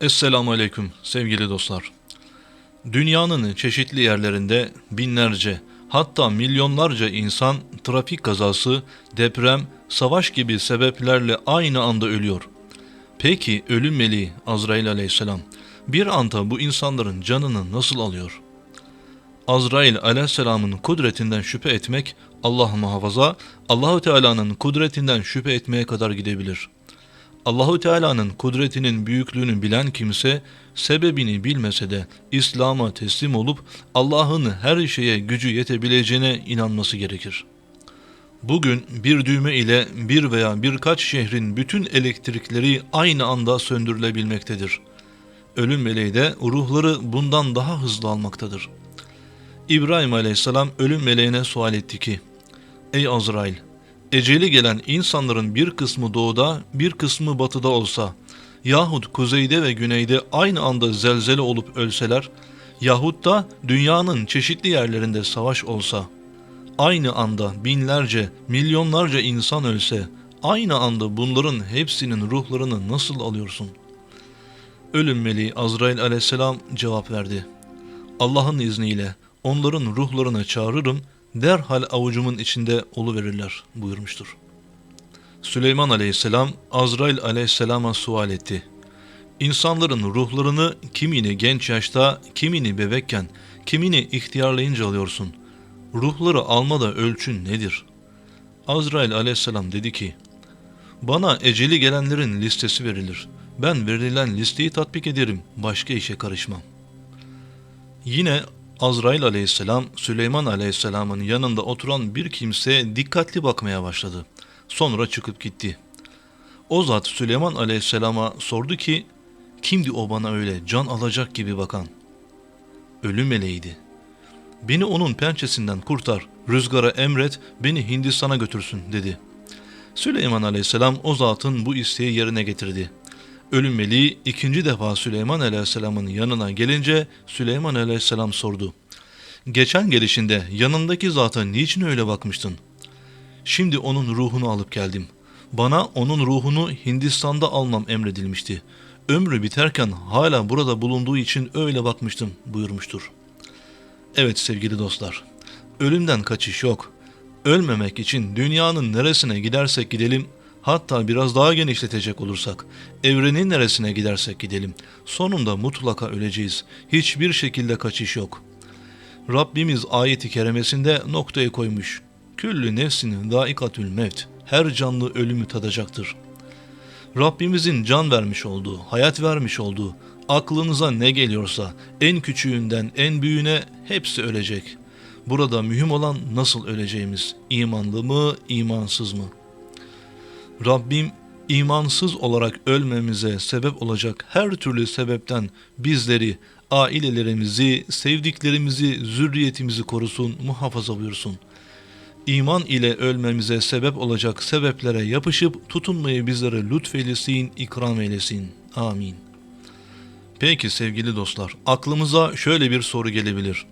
Esselamu Aleyküm sevgili dostlar. Dünyanın çeşitli yerlerinde binlerce hatta milyonlarca insan trafik kazası, deprem, savaş gibi sebeplerle aynı anda ölüyor. Peki ölüm meleği Azrail aleyhisselam bir anda bu insanların canını nasıl alıyor? Azrail aleyhisselamın kudretinden şüphe etmek Allah muhafaza Allahu Teala'nın kudretinden şüphe etmeye kadar gidebilir.'' Allahu Teala'nın kudretinin büyüklüğünü bilen kimse sebebini bilmese de İslam'a teslim olup Allah'ın her şeye gücü yetebileceğine inanması gerekir. Bugün bir düğme ile bir veya birkaç şehrin bütün elektrikleri aynı anda söndürülebilmektedir. Ölüm meleği de ruhları bundan daha hızlı almaktadır. İbrahim aleyhisselam ölüm meleğine sual etti ki, Ey Azrail! Eceli gelen insanların bir kısmı doğuda, bir kısmı batıda olsa, yahut kuzeyde ve güneyde aynı anda zelzele olup ölseler, yahut da dünyanın çeşitli yerlerinde savaş olsa, aynı anda binlerce, milyonlarca insan ölse, aynı anda bunların hepsinin ruhlarını nasıl alıyorsun? Ölüm meleği Azrail aleyhisselam cevap verdi. Allah'ın izniyle onların ruhlarını çağırırım derhal avucumun içinde verirler buyurmuştur. Süleyman aleyhisselam Azrail aleyhisselama sual etti. İnsanların ruhlarını kimini genç yaşta, kimini bebekken, kimini ihtiyarlayınca alıyorsun. Ruhları almada ölçün nedir? Azrail aleyhisselam dedi ki, bana eceli gelenlerin listesi verilir. Ben verilen listeyi tatbik ederim, başka işe karışmam. Yine Azrail aleyhisselam Süleyman aleyhisselamın yanında oturan bir kimseye dikkatli bakmaya başladı. Sonra çıkıp gitti. O zat Süleyman aleyhisselama sordu ki kimdi o bana öyle can alacak gibi bakan? Ölüm meleğiydi. Beni onun pençesinden kurtar, rüzgara emret, beni Hindistan'a götürsün dedi. Süleyman aleyhisselam o zatın bu isteği yerine getirdi.'' Ölüm meleği ikinci defa Süleyman Aleyhisselam'ın yanına gelince Süleyman Aleyhisselam sordu. Geçen gelişinde yanındaki zata niçin öyle bakmıştın? Şimdi onun ruhunu alıp geldim. Bana onun ruhunu Hindistan'da almam emredilmişti. Ömrü biterken hala burada bulunduğu için öyle bakmıştım buyurmuştur. Evet sevgili dostlar, ölümden kaçış yok. Ölmemek için dünyanın neresine gidersek gidelim Hatta biraz daha genişletecek olursak, evrenin neresine gidersek gidelim, sonunda mutlaka öleceğiz. Hiçbir şekilde kaçış yok. Rabbimiz ayeti kerimesinde noktayı koymuş. Küllü nefsinin daikatül mevt. Her canlı ölümü tadacaktır. Rabbimizin can vermiş olduğu, hayat vermiş olduğu, aklınıza ne geliyorsa en küçüğünden en büyüğüne hepsi ölecek. Burada mühim olan nasıl öleceğimiz, imanlı mı, imansız mı?'' Rabbim imansız olarak ölmemize sebep olacak her türlü sebepten bizleri, ailelerimizi, sevdiklerimizi, zürriyetimizi korusun, muhafaza buyursun. İman ile ölmemize sebep olacak sebeplere yapışıp tutunmayı bizlere lütfeylesin, ikram eylesin. Amin. Peki sevgili dostlar, aklımıza şöyle bir soru gelebilir.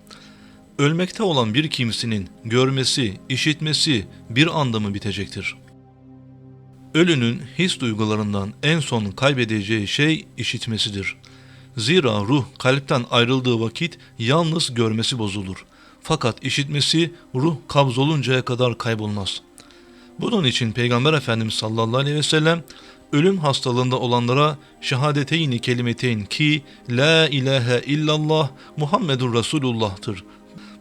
Ölmekte olan bir kimsenin görmesi, işitmesi bir anda mı bitecektir?'' Ölünün his duygularından en son kaybedeceği şey işitmesidir. Zira ruh kalpten ayrıldığı vakit yalnız görmesi bozulur. Fakat işitmesi ruh kabzoluncaya kadar kaybolmaz. Bunun için Peygamber Efendimiz sallallahu aleyhi ve sellem ölüm hastalığında olanlara şehadeteyni kelimeteyn ki la ilahe illallah Muhammedur Resulullah'tır.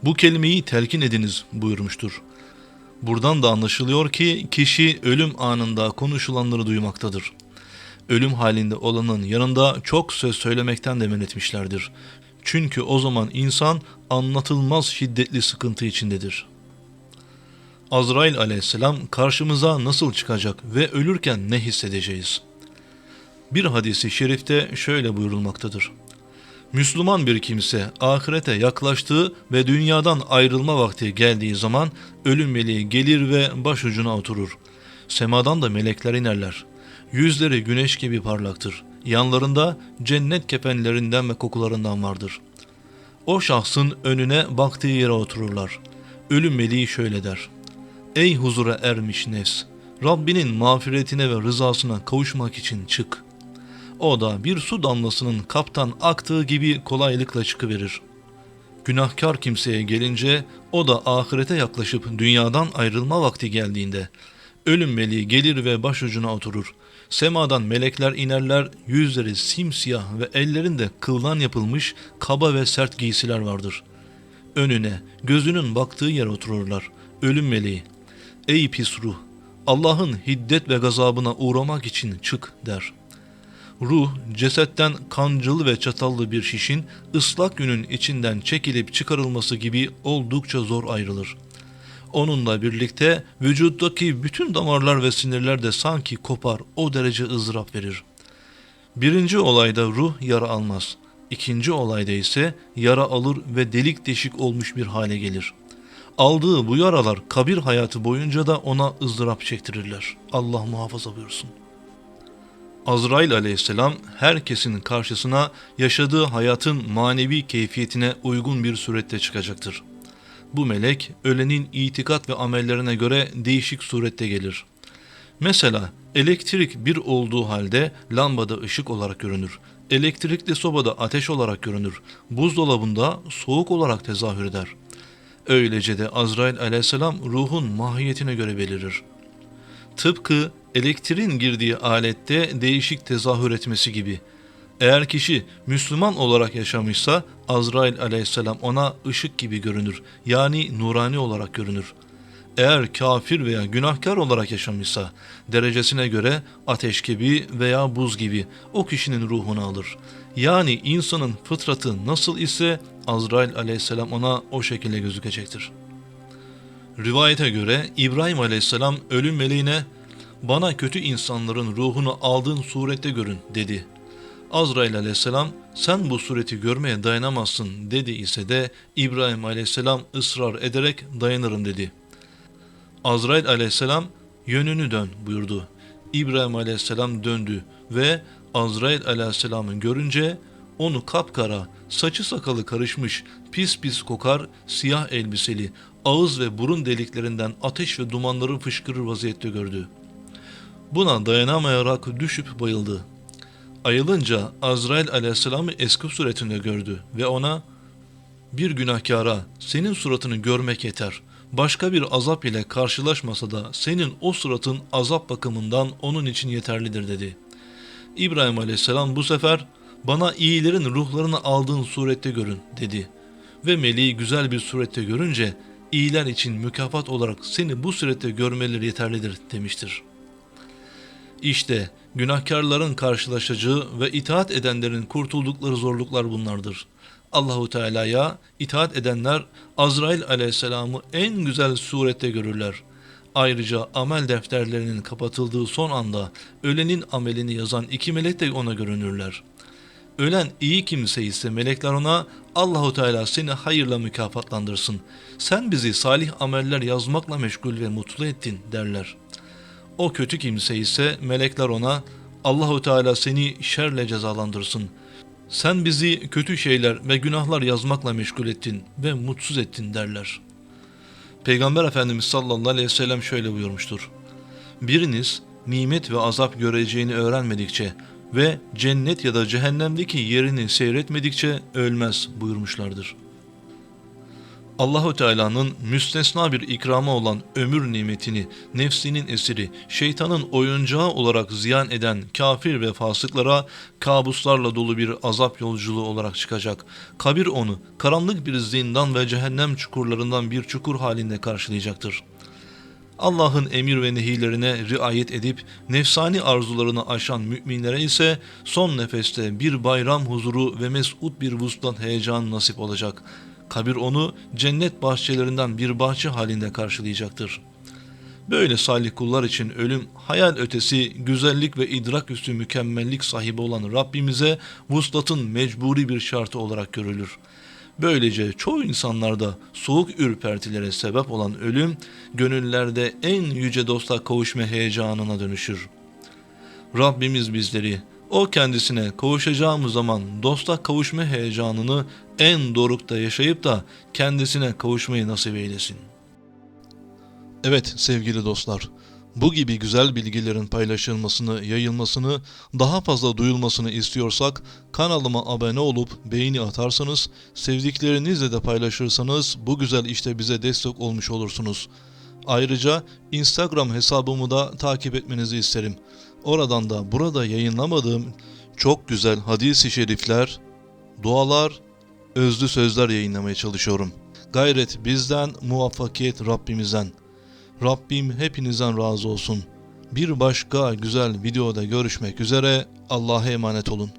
Bu kelimeyi telkin ediniz buyurmuştur. Buradan da anlaşılıyor ki kişi ölüm anında konuşulanları duymaktadır. Ölüm halinde olanın yanında çok söz söylemekten de men etmişlerdir. Çünkü o zaman insan anlatılmaz şiddetli sıkıntı içindedir. Azrail aleyhisselam karşımıza nasıl çıkacak ve ölürken ne hissedeceğiz? Bir hadisi şerifte şöyle buyurulmaktadır. Müslüman bir kimse ahirete yaklaştığı ve dünyadan ayrılma vakti geldiği zaman ölüm meleği gelir ve başucuna oturur. Semadan da melekler inerler. Yüzleri güneş gibi parlaktır. Yanlarında cennet kefenlerinden ve kokularından vardır. O şahsın önüne baktığı yere otururlar. Ölüm meleği şöyle der. Ey huzura ermiş nefs! Rabbinin mağfiretine ve rızasına kavuşmak için çık.'' O da bir su damlasının kaptan aktığı gibi kolaylıkla çıkıverir. Günahkar kimseye gelince o da ahirete yaklaşıp dünyadan ayrılma vakti geldiğinde ölüm meleği gelir ve başucuna oturur. Semadan melekler inerler, yüzleri simsiyah ve ellerinde kıldan yapılmış kaba ve sert giysiler vardır. Önüne, gözünün baktığı yere otururlar. Ölüm meleği, ey pis ruh, Allah'ın hiddet ve gazabına uğramak için çık der. Ruh, cesetten kancılı ve çatallı bir şişin ıslak günün içinden çekilip çıkarılması gibi oldukça zor ayrılır. Onunla birlikte vücuttaki bütün damarlar ve sinirler de sanki kopar, o derece ızdırap verir. Birinci olayda ruh yara almaz. İkinci olayda ise yara alır ve delik deşik olmuş bir hale gelir. Aldığı bu yaralar kabir hayatı boyunca da ona ızdırap çektirirler. Allah muhafaza buyursun. Azrail aleyhisselam herkesin karşısına yaşadığı hayatın manevi keyfiyetine uygun bir surette çıkacaktır. Bu melek ölenin itikat ve amellerine göre değişik surette gelir. Mesela elektrik bir olduğu halde lambada ışık olarak görünür. Elektrikli sobada ateş olarak görünür. Buzdolabında soğuk olarak tezahür eder. Öylece de Azrail aleyhisselam ruhun mahiyetine göre belirir. Tıpkı elektriğin girdiği alette değişik tezahür etmesi gibi. Eğer kişi Müslüman olarak yaşamışsa Azrail aleyhisselam ona ışık gibi görünür. Yani nurani olarak görünür. Eğer kafir veya günahkar olarak yaşamışsa derecesine göre ateş gibi veya buz gibi o kişinin ruhunu alır. Yani insanın fıtratı nasıl ise Azrail aleyhisselam ona o şekilde gözükecektir. Rivayete göre İbrahim aleyhisselam ölüm meleğine bana kötü insanların ruhunu aldığın surette görün dedi. Azrail aleyhisselam sen bu sureti görmeye dayanamazsın dedi ise de İbrahim aleyhisselam ısrar ederek dayanırım dedi. Azrail aleyhisselam yönünü dön buyurdu. İbrahim aleyhisselam döndü ve Azrail aleyhisselamı görünce onu kapkara, saçı sakalı karışmış, pis pis kokar, siyah elbiseli, ağız ve burun deliklerinden ateş ve dumanların fışkırır vaziyette gördü. Buna dayanamayarak düşüp bayıldı. Ayılınca Azrail aleyhisselamı eski suretinde gördü ve ona bir günahkara senin suratını görmek yeter. Başka bir azap ile karşılaşmasa da senin o suratın azap bakımından onun için yeterlidir dedi. İbrahim aleyhisselam bu sefer bana iyilerin ruhlarını aldığın surette görün dedi. Ve meleği güzel bir surette görünce iyiler için mükafat olarak seni bu surette görmeleri yeterlidir demiştir. İşte günahkarların karşılaşacağı ve itaat edenlerin kurtuldukları zorluklar bunlardır. Allahu Teala'ya itaat edenler Azrail aleyhisselamı en güzel surette görürler. Ayrıca amel defterlerinin kapatıldığı son anda ölenin amelini yazan iki melek de ona görünürler. Ölen iyi kimse ise melekler ona Allahu Teala seni hayırla mükafatlandırsın. Sen bizi salih ameller yazmakla meşgul ve mutlu ettin derler. O kötü kimse ise melekler ona Allahu Teala seni şerle cezalandırsın. Sen bizi kötü şeyler ve günahlar yazmakla meşgul ettin ve mutsuz ettin derler. Peygamber Efendimiz sallallahu aleyhi ve sellem şöyle buyurmuştur. Biriniz nimet ve azap göreceğini öğrenmedikçe ve cennet ya da cehennemdeki yerini seyretmedikçe ölmez buyurmuşlardır. Allahu Teala'nın müstesna bir ikramı olan ömür nimetini nefsinin esiri, şeytanın oyuncağı olarak ziyan eden kafir ve fasıklara kabuslarla dolu bir azap yolculuğu olarak çıkacak. Kabir onu karanlık bir zindan ve cehennem çukurlarından bir çukur halinde karşılayacaktır. Allah'ın emir ve nehilerine riayet edip nefsani arzularını aşan müminlere ise son nefeste bir bayram huzuru ve mesut bir vuslat heyecan nasip olacak.'' Kabir onu cennet bahçelerinden bir bahçe halinde karşılayacaktır. Böyle salih kullar için ölüm hayal ötesi güzellik ve idrak üstü mükemmellik sahibi olan Rabbimize vuslatın mecburi bir şartı olarak görülür. Böylece çoğu insanlarda soğuk ürpertilere sebep olan ölüm gönüllerde en yüce dosta kavuşma heyecanına dönüşür. Rabbimiz bizleri o kendisine kavuşacağımız zaman dosta kavuşma heyecanını en dorukta yaşayıp da kendisine kavuşmayı nasip eylesin. Evet sevgili dostlar, Bu gibi güzel bilgilerin paylaşılmasını, yayılmasını, daha fazla duyulmasını istiyorsak kanalıma abone olup beğeni atarsanız, sevdiklerinizle de paylaşırsanız bu güzel işte bize destek olmuş olursunuz. Ayrıca Instagram hesabımı da takip etmenizi isterim. Oradan da burada yayınlamadığım çok güzel hadis-i şerifler, dualar, özlü sözler yayınlamaya çalışıyorum. Gayret bizden, muvaffakiyet Rabbimizden. Rabbim hepinizden razı olsun. Bir başka güzel videoda görüşmek üzere. Allah'a emanet olun.